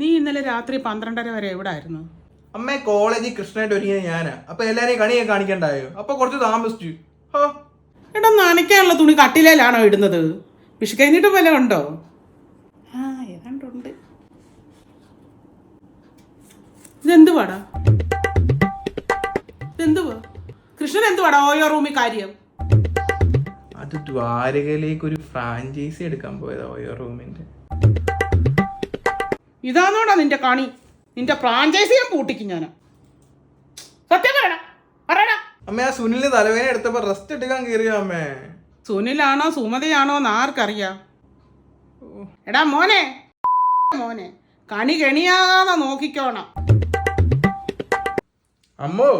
നീ ഇന്നലെ രാത്രി പന്ത്രണ്ടര വരെ എവിടെ ആയിരുന്നു അമ്മ കോളേജിൽ കൃഷ്ണനായിട്ട് ഒരുങ്ങിയ ഞാനാ. അപ്പൊ എല്ലാരെയും കണിയെ കാണിക്കണ്ടായോ? അപ്പൊ കുറച്ച് താമസിച്ചു. എടാ നനയ്ക്കാനുള്ള തുണി കട്ടിലേലാണോ ഇടുന്നത്? വിഷു കഴിഞ്ഞിട്ട് വല്ല ഉണ്ടോ? ആ ഏതാണ്ടുണ്ട്. ഇതെന്തുവാടാ? ഇതെന്തുവാ? കൃഷ്ണൻ എന്തുവാടാ ഓയോ റൂമിൽ കാര്യം? അത് ദ്വാരകയിലേക്ക് ഒരു ഫ്രാഞ്ചൈസി എടുക്കാൻ പോയതാ ഓയോ റൂമിന്റെ ഇതാണോടാ നിന്റെ കണി? നിന്റെ ഫ്രാഞ്ചൈസി ഞാൻ പൂട്ടിക്കും ഞാൻ സത്യം പറയണ പറയടാ. അമ്മ ആ സുനിലിന് തലവേന എടുത്തപ്പോ റെസ്റ്റ് എടുക്കാൻ കയറിയോ അമ്മേ? സുനിലാണോ സുമതിയാണോ എന്ന് ആർക്കറിയാം. എടാ മോനെ മോനെ കണി കെണിയാകാതെ നോക്കിക്കോണം. അമ്മോ.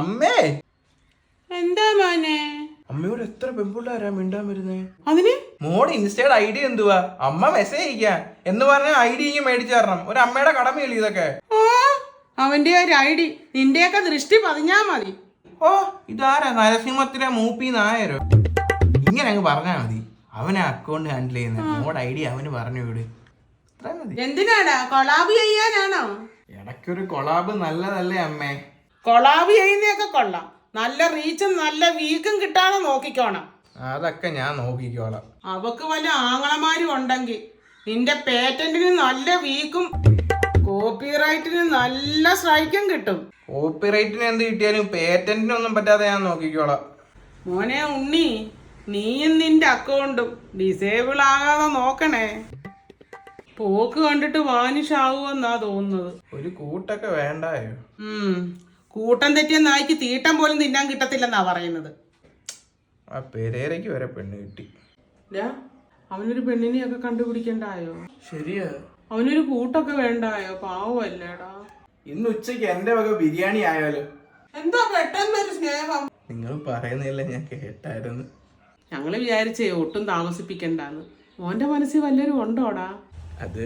അമ്മേ. എന്താ മോനെ? അമ്മയോട് എത്ര പെമ്പുള്ളാരാ മിണ്ടാൻ വരുന്നേ? അതിന് മോടെ ഇൻസ്റ്റയുടെ ഡി എന്തുവാ? അമ്മ മെസ്സേജ് അയക്കാ എന്ന് പറഞ്ഞ ഐ ഡി ഇങ്ങനെ മേടിച്ചു തരണം. ഒരു അമ്മയുടെ കടമയല്ലേ ഇതൊക്കെ. അവന്റെ ഒരു ഐ ഡി. നിന്റെയൊക്കെ ദൃഷ്ടി പതിഞ്ഞാ മതി. ഓ ഇതാരാ നരസിംഹത്തിലെ മൂപ്പി നായരോ? ഇങ്ങനെ അങ്ങ് പറഞ്ഞാ മതി. അവനെ അക്കൗണ്ട് ഹാൻഡിൽ ചെയ്യുന്ന. മോഡ് ഐ ഡി അവന് പറഞ്ഞു വിട്. എന്തിനാടാ? കൊളാബ് ചെയ്യാനാണോ ഇടയ്ക്കൊരു കൊളാബ് നല്ലതല്ലേ അമ്മേ? കൊളാബ് ചെയ്യുന്നതൊക്കെ കൊള്ളാം. നല്ല റീച്ചും നല്ല വീക്കും കിട്ടാതെ നോക്കിക്കോണം. അതൊക്കെ ഞാൻ നോക്കിക്കോളാം. അവക്ക് വല്ല ആങ്ങളമാരും ഉണ്ടെങ്കിൽ നിന്റെ പേറ്റന്റിന് നല്ല വീക്കും കോപ്പിറൈറ്റിന് നല്ല സ്ട്രൈക്കും കിട്ടും. കോപ്പിറൈറ്റിന് എന്ത് കിട്ടിയാലും പേറ്റന്റിനൊന്നും പറ്റാതെ ഞാൻ നോക്കിക്കോളാം. മോനെ ഉണ്ണി നീയും നിന്റെ അക്കൗണ്ടും ഡിസേബിൾ ആകാതെ നോക്കണേ. പോക്ക് കണ്ടിട്ട് വാനിഷ് തോന്നുന്നത്. ഒരു കൂട്ടൊക്കെ വേണ്ടായോ? ഉം കൂട്ടം തെറ്റിയ നായ്ക്ക് തീട്ടം പോലും തിന്നാൻ കിട്ടത്തില്ലെന്നാ പറയുന്നത്. ആ പെരേരയ്ക്ക് വരെ പെണ്ണ് കിട്ടി. അവനൊരു പെണ്ണിനെയൊക്കെ കണ്ടുപിടിക്കണ്ടായോ? ശരിയാ. അവനൊരു കൂട്ടൊക്കെ വേണ്ടായോ? പാവല്ലേടാ ഇന്ന് ഉച്ചയ്ക്ക് എന്റെ വക ബിരിയാണി ആയാലോ? എന്താ പെട്ടെന്നൊരു സ്നേഹം? നിങ്ങൾ പറയുന്നില്ല ഞാൻ കേട്ടായിരുന്നു. ഞങ്ങൾ വിചാരിച്ചേ ഒട്ടും താമസിപ്പിക്കണ്ടാന്ന്. മോന്റെ മനസ്സിൽ വല്ലൊരു ഉണ്ടോടാ? അത്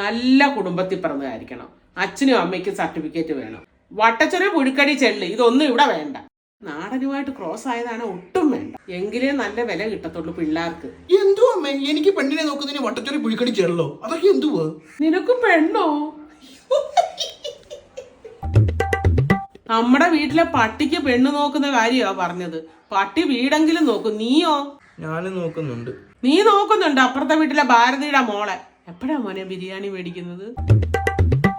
നല്ല കുടുംബത്തിൽ പിറന്നതായിരിക്കണം. അച്ഛനും അമ്മയ്ക്കും സർട്ടിഫിക്കറ്റ് വേണം. വട്ടച്ചൊരു പുഴുക്കടി ചെള്ളി ഇതൊന്നും ഇവിടെ വേണ്ട. നാടനുമായിട്ട് ക്രോസ് ആയതാണ് ഒട്ടും വേണ്ട. എങ്കിലേ നല്ല വില കിട്ടത്തുള്ളൂ പിള്ളേർക്ക്. എന്തുവാ അമ്മേ? എനിക്ക് പെണ്ണിനെ നോക്കുന്നതിന് വട്ടച്ചൊറി പുഴിക്കടി ചെള്ളോ? അതൊക്കെ എന്തുവാ? നിനക്ക് പെണ്ണോ? നമ്മുടെ വീട്ടിലെ പട്ടിക്ക് പെണ്ണ് നോക്കുന്ന കാര്യമാ പറഞ്ഞത്. പട്ടി വീടെങ്കിലും നോക്കും. നീയോ? ഞാനും നോക്കുന്നുണ്ട്. നീ നോക്കുന്നുണ്ട് അപ്പുറത്തെ വീട്ടിലെ ഭാരതിയുടെ മോളെ. എപ്പോഴാ മോനെ ബിരിയാണി മേടിക്കുന്നത്?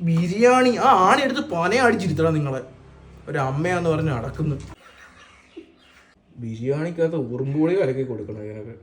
ബിരിയാണി? ആ ആണി എടുത്ത് പന അടിച്ചിരുത്തണം നിങ്ങളെ. ഒരു അമ്മയാന്ന് പറഞ്ഞ് നടക്കുന്നു. ബിരിയാണിക്കകത്ത് ഉറുമ്പുപൊളി കലക്കി കൊടുക്കണം ഇതിനൊക്കെ